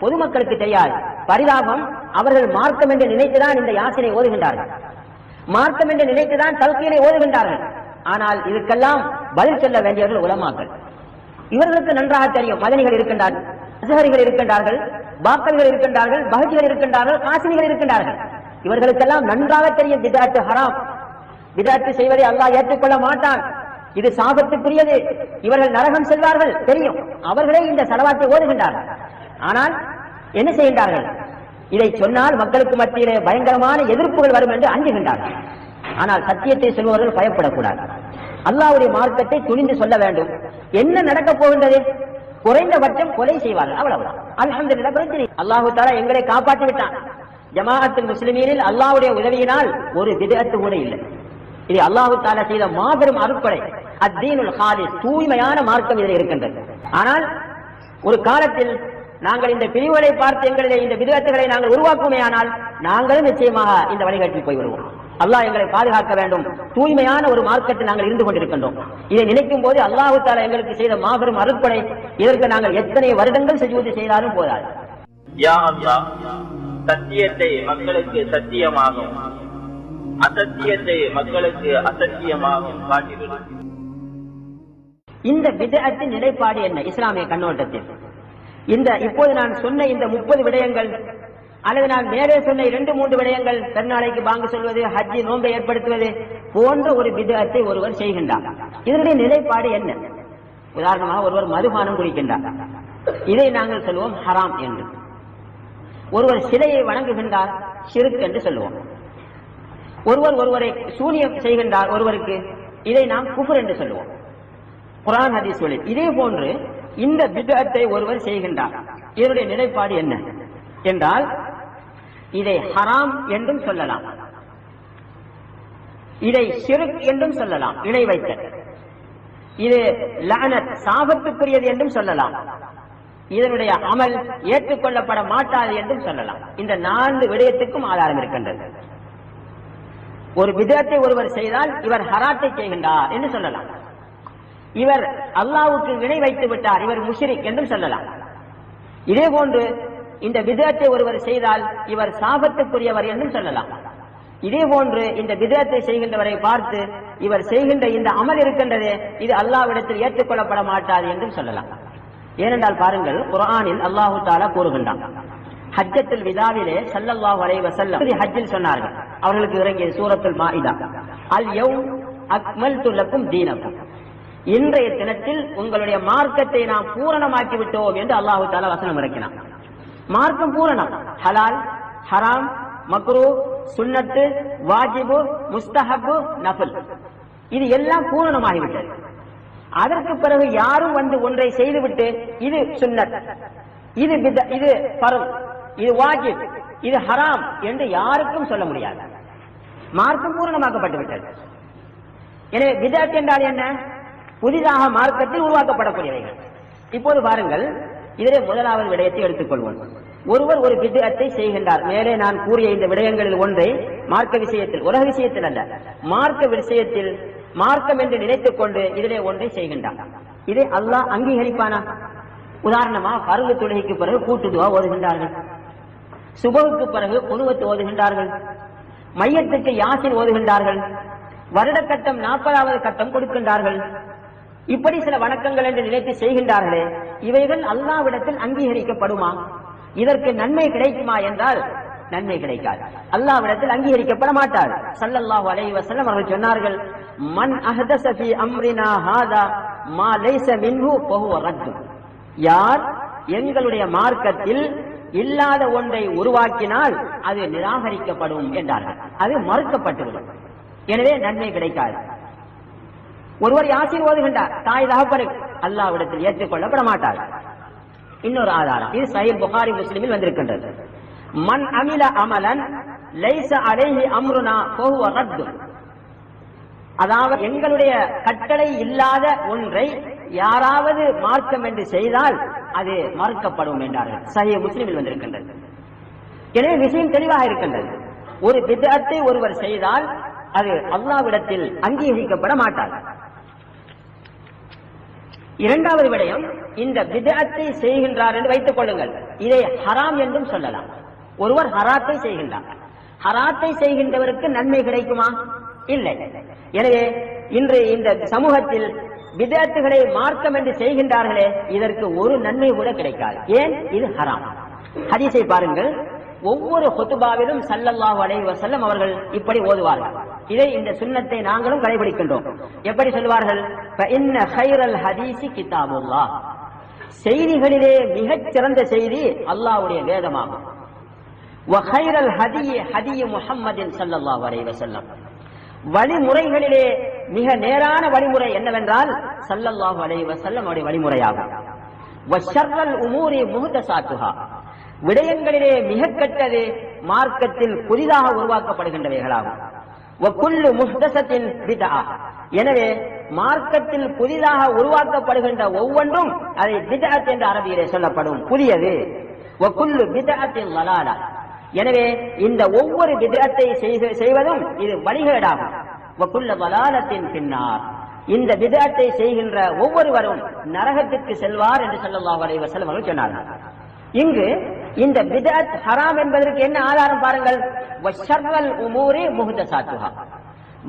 பொதுமக்களுக்கு தெரியாது. பரிதாபம் அவர்கள் மார்க்கம் என்று நினைத்துதான் இந்த யாசினை ஓதுகின்றார்கள். மார்க்கம் என்று நினைத்துதான் தல்கீனை ஓதுகின்றார்கள். ஆனால் இதுக்கெல்லாம் பதில் சொல்ல வேண்டியவர்கள் உலமாக்கள். இவர்களுக்கு நன்றாக தெரியும். மதனிகள் இருக்கின்றார்கள் அசகரிகள் இருக்கின்றார்கள் பாக்கல்கள் இருக்கின்றார்கள் பகஜிகள் இருக்கின்றார்கள் காசினிகள் இருக்கின்றார்கள். இவர்களுக்கெல்லாம் நன்றாக தெரியும் விதாட்டு ஹராம். விதாட்டு செய்வதை அல்லாஹ் ஏற்றுக்கொள்ள மாட்டான். இது சாபத்துக்குரியது. இவர்கள் நரகம் செல்வார்கள். தெரியும். அவர்களே இந்த செலவாட்டை ஓதுகின்றார்கள். ஆனால் என்ன செய்கின்றார்கள்? இதை சொன்னால் மக்களுக்கு மத்தியிலே பயங்கரமான எதிர்ப்புகள் வரும் என்று அஞ்சுகின்றார்கள். ஆனால் சத்தியத்தை சொல்பவர்கள் பயப்படக்கூடாது. அல்லாவுடைய மார்க்கத்தை துணிந்து சொல்ல வேண்டும். என்ன நடக்கப் போகின்றது? குறைந்தபட்சம் கொலை செய்வார்கள். அவ்வளவுதான். அல்ஹம்துலில்லாஹ் பிரச்சனை. அல்லாஹு தாலா எங்களை காப்பாற்றி விட்டான். ஜமாஅத்துல் முஸ்லிமீனில் அல்லாஹ்வுடைய உதவியினால் ஒரு விதத்து கூட இல்லை. இது அல்லாஹு தாலா செய்த மாபெரும் அருட்கொடை. அத்தீனுல் ஹாலிஸ் தூய்மையான மார்க்கம் இதில் இருக்கின்றது. ஆனால் ஒரு காலத்தில் நாங்கள் இந்த பிரிவுகளை பார்த்து எங்களிலே இந்த விதத்துகளை நாங்கள் உருவாக்குமே ஆனால் நாங்களும் நிச்சயமாக இந்த வழிகாட்டில் போய் வருவோம் அல்லாஹ் எங்களை பாதுகாக்க வேண்டும். தூய்மையான ஒரு மார்க்கத்தில் நாங்கள் இருந்து கொண்டிருக்கின்றோம். இதை நினைக்கும் போது அல்லாஹு தாலா எங்களுக்கு செய்த மாபெரும் அருட்படை இதற்கு நாங்கள் எத்தனை வருடங்கள் செஞ்சு செய்தாலும் போதாது. சத்தியத்தை மக்களுக்கு சத்தியமாகும் அசத்தியத்தை மக்களுக்கு அசத்தியமாகும் காட்டிவிடும் இந்த விதத்தின் நிலைப்பாடு என்ன? இஸ்லாமிய கண்ணோட்டத்தில். இந்த இப்போது நான் சொன்ன இந்த முப்பது விடயங்கள் அல்லது நான் மேலே சொன்ன இரண்டு மூன்று விடயங்கள் பெருநாளைக்கு பாங்கு சொல்வது ஹஜ்ஜி நோன்பை ஏற்படுத்துவது போன்ற ஒரு விதத்தை ஒருவர் செய்கின்றார். இதனுடைய நிலைப்பாடு என்ன? உதாரணமாக ஒருவர் மதுபானம் குடிக்கின்றார். இதை நாங்கள் சொல்லுவோம் ஹராம் என்று. ஒருவர் சிலையை வணங்குகின்றார் ஷிருக் என்று சொல்லுவோம் ஒருவர் ஒருவரை சூனியம் செய்கின்றார் ஒருவருக்கு இதை நாம் குஃபர் என்று சொல்லுவோம் குரான் ஹதீஸ் இதே போன்று இந்த பிதத்தை ஒருவர் செய்கின்றார். இதனுடைய நிலைப்பாடு என்ன? என்றால் இதை ஹராம் என்றும் சொல்லலாம். இதை சிறுக் என்றும் சொல்லலாம். இணை வைத்தல். இது லஅனத் சாபத்துக்குரியது என்றும் சொல்லலாம். இதனுடைய அமல் ஏற்றுக்கொள்ளப்பட மாட்டாது என்றும் சொல்லலாம். இந்த நான்கு விடயத்துக்கும் ஆதாரம் இருக்கின்றது. ஒரு விதத்தை ஒருவர் செய்தால் இவர் ஹராத்தை செய்கின்றார் என்று சொல்லலாம். இவர் அல்லாவுக்கு இணை வைத்து விட்டார். இவர் முஷிரிக் என்றும் சொல்லலாம். இதே போன்று இந்த விதத்தை ஒருவர் செய்தால் இவர் சாபத்துக்குரியவர் என்றும் சொல்லலாம். இதே போன்று இந்த விதத்தை செய்கின்றவரை பார்த்து இவர் செய்கின்ற இந்த அமல் இருக்கின்றது இது அல்லாவிடத்தில் ஏற்றுக்கொள்ளப்பட மாட்டாது என்றும் சொல்லலாம். ஏனென்றால் பாருங்கள் குரானில் அல்லாஹு தாலா கூறுகின்றான். ஹஜ்ஜத்தில் விதாவிலே ஸல்லல்லாஹு அலைஹி வஸல்லம் ஹஜ்ஜில் சொன்னார்கள். அவர்களுக்கு இறங்கிய சூரத்துல் மாஇதா அல் யௌம் அக்மல்து லக்கும் தீனக்கும். இன்றைய தினத்தில் உங்களுடைய மார்க்கத்தை நாம் பூரணமாக்கி விட்டோம் என்று அல்லாஹு தாலா வசனம் இறக்கினான் மார்க்கம் பூரணம். ஹலால் ஹராம் மக்ரூ சுன்னத்து வாஜிபு முஸ்தஹபு நஃபில் இது எல்லாம் பூரணமாகிவிட்டது. அதற்கு பிறகு யாரும் வந்து ஒன்றை செய்துவிட்டு இது சுன்னத் இது இது ஃபர்த் இது வாஜிப் இது ஹராம் என்று யாருக்கும் சொல்ல முடியாது. மார்க்கம் பூரணமாக்கப்பட்டு விட்டது எனவே பிதத் என்றால் என்ன? புதிதாக மார்க்கத்தில் உருவாக்கப்படக்கூடியவைகள். இப்போது பாருங்கள் இதிலே முதலாவது விடயத்தை எடுத்துக்கொள்வோம். ஒருவர் ஒரு விதத்தை செய்கின்றார். மேலே நான் கூறிய இந்த விடயங்களில் ஒன்றை மார்க்க விஷயத்தில் உலக விஷயத்தில் அல்ல மார்க்க விஷயத்தில் மார்க்கம் என்று நினைத்துக் கொண்டு இதிலே ஒன்றை செய்கின்றார். இதை அல்லாஹ் அங்கீகரிப்பானா? உதாரணமா பருவ தொழுகைக்கு பிறகு கூட்டுதுவா ஓதுகின்றார்கள். சுபவுக்கு பிறகு குழுவத்து ஓதுகின்றார்கள். மையத்துக்கு யாசின் ஓதுகின்றார்கள். வருடக்கட்டம் நாற்பதாவது கட்டம் கொடுக்கின்றார்கள். இப்படி சில வணக்கங்கள் என்று நினைத்து செய்கின்றார்களே இவைகள் அல்லாவிடத்தில் அங்கீகரிக்கப்படுமா? இதற்கு நன்மை கிடைக்குமா என்றால் நன்மை கிடைக்காது. அல்லாவிடத்தில் அங்கீகரிக்கப்பட மாட்டார். சல்லல்லாஹ் அலைஹி வஸல்லம் அவர்கள் சொன்னார்கள் மன் அஹ்தஸ ஃபீ அம்ரினா ஹாதா மா லைஸ மின்ஹு ஃபஹுவ ரத்து. யார் எங்களுடைய மார்க்கத்தில் இல்லாத ஒன்றை உருவாக்கினால் அது நிராகரிக்கப்படும் என்றார்கள். அது மறுக்கப்பட்டுவிடும். எனவே நன்மை கிடைக்காது. ஒருவர் யாசின் ஓதுகின்றார் தாய் தகப்பனுக்கு அல்லாவிடத்தில் ஏற்றுக்கொள்ளப்பட மாட்டார் இன்னொரு ஆதாரம். இது சஹீல் புகாரி முஸ்லிமில் வந்திருக்கின்றது. மண் அமில அமலன் லைச அலைஹி அம்ருனா போகுவ ரத்து. அதாவது எங்களுடைய கட்டளை இல்லாத ஒன்றை யாராவது மார்க்கம் என்று செய்தால் அது மறுக்கப்படும் என்றார்கள். சஹீஹ் முஸ்லிமில் வந்திருக்கின்றது. எனவே விஷயம் தெளிவாக இருக்கின்றது. ஒரு விதத்தை ஒருவர் செய்தால் அது அல்லாவிடத்தில் அங்கீகரிக்கப்பட மாட்டார் இரண்டாவது விடயம் இந்த விதத்தை செய்கின்றார் என்று வைத்துக் கொள்ளுங்கள். இதை ஹராம் என்றும் சொல்லலாம். ஒருவர் ஹராத்தை செய்கின்றார். ஹராத்தை செய்கின்றவருக்கு நன்மை கிடைக்குமா? இல்லை. எனவே இன்று இந்த சமூகத்தில் விதத்துகளை மார்க்கம் என்று செய்கின்றார்களே இதற்கு ஒரு நன்மை கூட கிடைக்காது. ஏன்? இது ஹராம். ஹதீஸை பாருங்கள். ஒவ்வொரு ஹொத்துபாவிலும் சல்லல்லாஹு அலைவசல்லம் அவர்கள் இப்படி ஓதுவார்கள். இதை இந்த சுண்ணத்தை நாங்களும் கடைபிடிக்கின்றோம். எப்படி சொல்வார்கள்? ஹதீசி கிதாபுல்லா. செய்திகளிலே மிகச் சிறந்த செய்தி அல்லாவுடைய வேதமாகும். வஹைரல் ஹதிய ஹதிய முஹம்மதின் வரைவ செல்லம் வழிமுறைகளிலே மிக நேரான வழிமுறை என்னவென்றால் சல்லல்லாஹு அலைவ செல்லம் அவருடைய வழிமுறையாகும். வஷர்ரல் உமூரி முகத்த சாத்துகா விடயங்களிலே மிக கெட்டது மார்க்கத்தில் புதிதாக உருவாக்கப்படுகின்றவைகளாகும். எனவே மார்க்கத்தில் புதிதாக உருவாக்கப்படுகின்ற ஒவ்வொன்றும் அதை பிதாத் என்ற அரபியிலே சொல்லப்படும். புதியது. வக்குல்லு பிதஅத்தின் வலாலா. எனவே இந்த ஒவ்வொரு விதத்தை செய்வதும் இது வழிகேடாகும். வக்குள்ள வலாலத்தின் பின்னார். இந்த விதத்தை செய்கின்ற ஒவ்வொருவரும் நரகத்திற்கு செல்வார் என்று ஸல்லல்லாஹு அலைஹி வஸல்லம் சொன்னார்கள். இங்கு இந்த பிதஅத் ஹராம் என்பதற்கு என்ன ஆதாரம் பாருங்கள்? வஷர்ரல் உமூரி முஹ்தசாத்துஹா.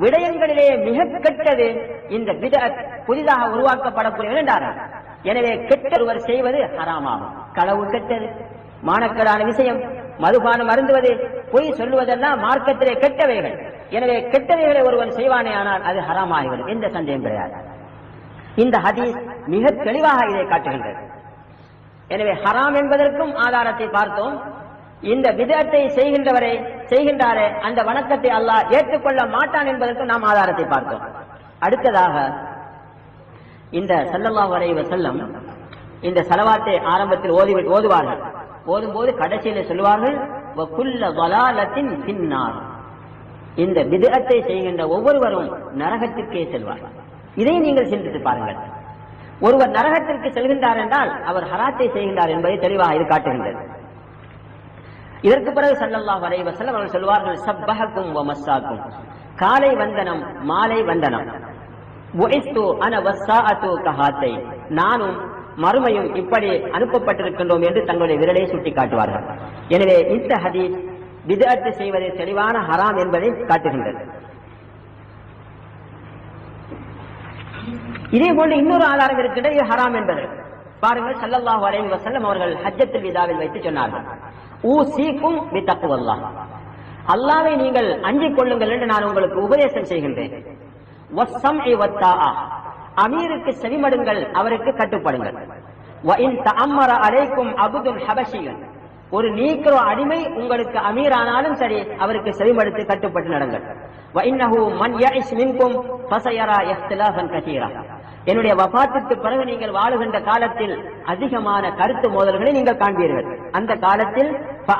விடயங்களிலே மிக கெட்டது இந்த பிதஅத் புதிதாக உருவாக்கப்படக்கூடிய என்றார்கள் எனவே கெட்ட ஒருவர் செய்வது ஹராமாகும். களவு கெட்டது மாணக்கடான விஷயம் மதுபானம் அருந்துவது பொய் சொல்லுவதெல்லாம் மார்க்கத்திலே கெட்டவைகள். எனவே கெட்டவைகளை ஒருவன் செய்வானே ஆனால் அது ஹராமாகிவிடும். எந்த சந்தேகம் கிடையாது. இந்த ஹதீஸ் மிக தெளிவாக இதை காட்டுகின்றது. எனவே ஹராம் என்பதற்கும் ஆதாரத்தை பார்த்தோம். இந்த விதத்தை செய்கின்றவரை செய்கின்றாரே அந்த வணக்கத்தை அல்லாஹ் ஏற்றுக்கொள்ள மாட்டான் என்பதற்கும் நாம் ஆதாரத்தை பார்த்தோம். அடுத்ததாக இந்த சல்லல்லாஹ் வரைவ செல்லம் இந்த சலவாத்தை ஆரம்பத்தில் ஓதி ஓதுவார்கள். ஓதும்போது கடைசியில சொல்வார்கள் வகுல்ல வலாலத்தின் பின்னார் இந்த விதத்தை செய்கின்ற ஒவ்வொருவரும் நரகத்திற்கே செல்வார்கள். இதை நீங்கள் சிந்தித்து பாருங்கள். ஒருவர் நரகத்திற்கு செல்கின்றார் என்றால் அவர் ஹராத்தை செய்கின்றார் என்பதை தெளிவாக இது காட்டுகின்றது. இதற்கு பிறகு சல்லல்லாஹ் வரைவ வஸல்லம் அவர்கள் சொல்வார்கள் சப்பஹக்கும் மஸ்ஸாக்கும். காலை வந்தனம் மாலை வந்தனம். புஇஸ்து அன வஸ்ஸாஅத்து கஹாத்தை. நானும் மறுமையும் இப்படி அனுப்பப்பட்டிருக்கின்றோம் என்று தங்களுடைய விரலை சுட்டி காட்டுவார்கள் எனவே இந்த ஹதீஸ் விதத்து செய்வதை தெளிவான ஹராம் என்பதை காட்டுகின்றது. இதே போல இன்னொரு ஆதாரம் இருக்கிறது இது ஹராம் என்பது. பாருங்கள் சல்லல்லாஹ் அலைஹி வஸல்லம் அவர்கள் ஹஜ்ஜத்தில் விதாவில் வைத்து சொன்னார்கள். ஊ சீக்கும் பி தக்குவல்லாஹ் அல்லாவை நீங்கள் அஞ்சிக் கொள்ளுங்கள் என்று நான் உங்களுக்கு உபதேசம் செய்கின்றேன். வஸ்ஸம்இ அமீருக்கு செவிமடுங்கள் அவருக்கு கட்டுப்படுங்கள். அழைக்கும் இன் தஅம்மர அபுதுல் ஹபஷியன். ஒரு நீக்ரோ அடிமை உங்களுக்கு அமீரானாலும் சரி அவருக்கு செவிமடுத்து கட்டுப்பட்டு நடங்கள். வ மன் யஇஷ் மின்கும் ஃபஸயரா கதீரா என்னுடைய வபாத்துக்கு பிறகு நீங்கள் வாழுகின்ற காலத்தில் அதிகமான கருத்து மோதல்களை நீங்கள் காண்பீர்கள். அந்த காலத்தில்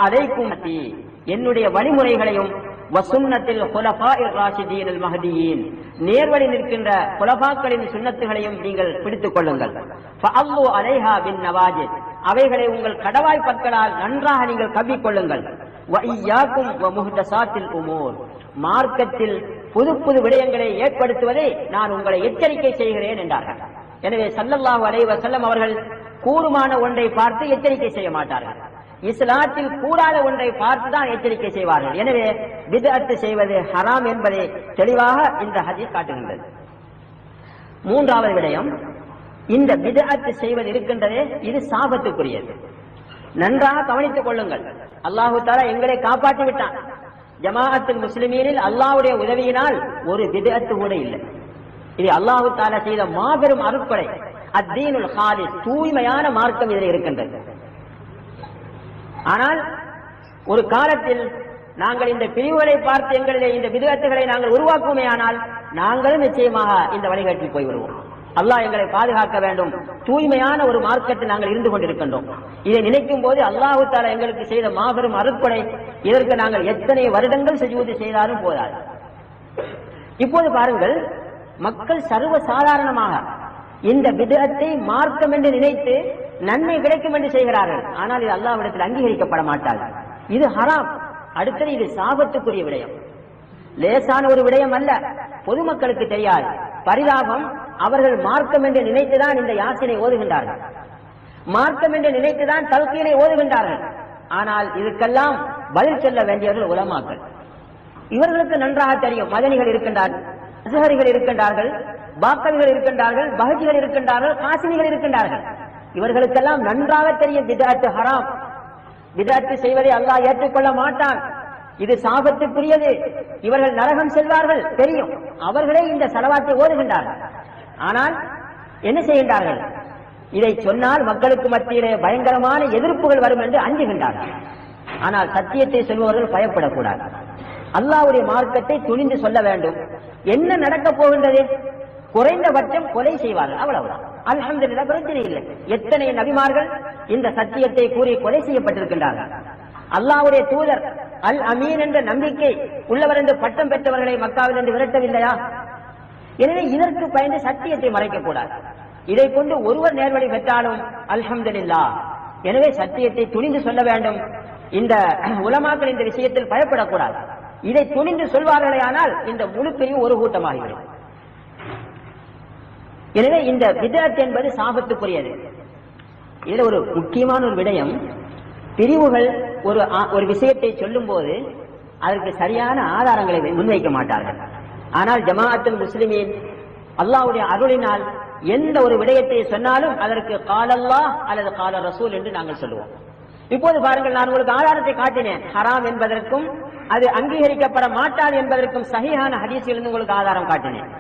அதைக்கும் என்னுடைய வழிமுறைகளையும் வசுன்னத்தில் குலஃபாஇர் ராஷிதீன் மஹதியின் நேர்வழி நிற்கின்ற குலபாக்களின் சுண்ணத்துகளையும் நீங்கள் பிடித்துக் கொள்ளுங்கள். ஃபஅல்லு அலைஹா பின் நவாஜித் அவைகளை உங்கள் கடவாய் பற்களால் நன்றாக நீங்கள் கவ்விக் கொள்ளுங்கள் வ மார்க்கத்தில் புது புது விடயங்களை ஏற்படுத்துவதை நான் உங்களை எச்சரிக்கை செய்கிறேன் என்றார்கள். எனவே சல்லல்லாஹு அலைவ செல்லம் அவர்கள் கூறுமான ஒன்றை பார்த்து எச்சரிக்கை செய்ய மாட்டார்கள். இஸ்லாத்தில் கூடாத ஒன்றை பார்த்து தான் எச்சரிக்கை செய்வார்கள். எனவே விதத்து செய்வது ஹராம் என்பதை தெளிவாக இந்த ஹதீஸ் காட்டுகின்றது. மூன்றாவது விடயம் இந்த விதத்து செய்வது இருக்கின்றதே இது சாபத்துக்குரியது. நன்றாக கவனித்துக் கொள்ளுங்கள். அல்லாஹு தாலா எங்களை காப்பாற்றி விட்டான். ஜமாஅத்துல் முஸ்லிமீனில் அல்லாவுடைய உதவியினால் ஒரு விதத்து கூட இல்லை. இது அல்லாஹு தாலா செய்த மாபெரும் அருட்படை அத்தீனுல் ஹாலிஸ் தூய்மையான மார்க்கம் இதில் இருக்கின்றது. ஆனால் ஒரு காலத்தில் நாங்கள் இந்த பிரிவுகளை பார்த்து எங்களிலே இந்த விதத்துகளை நாங்கள் உருவாக்குவோமே ஆனால் நாங்களும் நிச்சயமாக இந்த வழிகாட்டில் போய்விடுவோம். அல்லாஹ் எங்களை பாதுகாக்க வேண்டும். தூய்மையான ஒரு மார்க்கத்தில் நாங்கள் இருந்து கொண்டிருக்கின்றோம். இதை நினைக்கும் போது அல்லாஹு தாலா எங்களுக்கு செய்த மாபெரும் அருட்கொடை இதற்கு நாங்கள் எத்தனை வருடங்கள் செய்வது செய்தாலும் போதாது. இப்போது பாருங்கள் மக்கள் சர்வ சாதாரணமாக இந்த விதத்தை மார்க்கம் என்று நினைத்து நன்மை கிடைக்கும் என்று செய்கிறார்கள். ஆனால் இது அல்லாவிடத்தில் அங்கீகரிக்கப்பட மாட்டார்கள் இது ஹராம். அடுத்தது இது சாபத்துக்குரிய விடயம். லேசான ஒரு விடயம் அல்ல. பொதுமக்களுக்கு தெரியாது. பரிதாபம் அவர்கள் மார்க்கம் என்று நினைத்துதான் இந்த யாசினை ஓதுகின்றார்கள். மார்க்கம் என்று நினைத்துதான் தல்கீனை ஓதுகின்றார்கள். ஆனால் இதுக்கெல்லாம் பதில் சொல்ல வேண்டியவர்கள் உலமாக்கள். இவர்களுக்கு நன்றாக தெரியும். மதனிகள் இருக்கின்றார்கள் அசகரிகள் இருக்கின்றார்கள் பாக்கவிகள் இருக்கின்றார்கள் பகஜிகள் இருக்கின்றார்கள் காசினிகள் இருக்கின்றார்கள். இவர்களுக்கெல்லாம் நன்றாக தெரியும் பிதாத்து ஹராம். பிதாத்து செய்வதை அல்லாஹ் ஏற்றுக்கொள்ள மாட்டான். இது சாபத்துக்குரியது. இவர்கள் நரகம் செல்வார்கள் தெரியும். அவர்களே இந்த செலவாத்தை ஓதுகின்றார்கள். ஆனால் என்ன செய்கின்றார்கள்? இதை சொன்னால் மக்களுக்கு மத்தியிலே பயங்கரமான எதிர்ப்புகள் வரும் என்று அஞ்சுகின்றார்கள். ஆனால் சத்தியத்தை சொல்பவர்கள் பயப்படக்கூடாது. அல்லாவுடைய மார்க்கத்தை துணிந்து சொல்ல வேண்டும். என்ன நடக்கப் போகின்றது? குறைந்தபட்சம் கொலை செய்வார்கள். அவ்வளவுதான். அல்ஹம்துலில்லாஹ் பிரச்சனை இல்லை. எத்தனை நபிமார்கள் இந்த சத்தியத்தை கூறி கொலை செய்யப்பட்டிருக்கின்றார்கள்? அல்லாவுடைய தூதர் அல் அமீன் என்ற நம்பிக்கை உள்ளவர் என்று பட்டம் பெற்றவர்களை மக்காவில் என்று விரட்டவில்லையா? எனவே இதற்கு பயந்து சத்தியத்தை மறைக்கக்கூடாது இதை கொண்டு ஒருவர் நேர்வழி பெற்றாலும் அல்ஹம்துலில்லாஹ் எனவே சத்தியத்தை துணிந்து சொல்ல வேண்டும். இந்த உலமாக்கள் இந்த விஷயத்தில் பயப்படக்கூடாது. இதை துணிந்து சொல்வார்களே ஆனால் இந்த முழு பிரிவு ஒரு கூட்டமாகிவிடும். எனவே இந்த விதத் என்பது சாபத்துக்குரியது. இதுல ஒரு முக்கியமான ஒரு விடயம். பிரிவுகள் ஒரு ஒரு விஷயத்தை சொல்லும் போது அதற்கு சரியான ஆதாரங்களை முன்வைக்க மாட்டார்கள். ஆனால் ஜமாஅத்துல் முஸ்லிமீன் அல்லாவுடைய அருளினால் எந்த ஒரு விடயத்தை சொன்னாலும் அதற்கு காலல்லா அல்லது கால ரசூல் என்று நாங்கள் சொல்லுவோம். இப்போது பாருங்கள் நான் உங்களுக்கு ஆதாரத்தை காட்டினேன். ஹராம் என்பதற்கும் அது அங்கீகரிக்கப்பட மாட்டாது என்பதற்கும் சகியான ஹதீஸிலிருந்து உங்களுக்கு ஆதாரம் காட்டினேன்.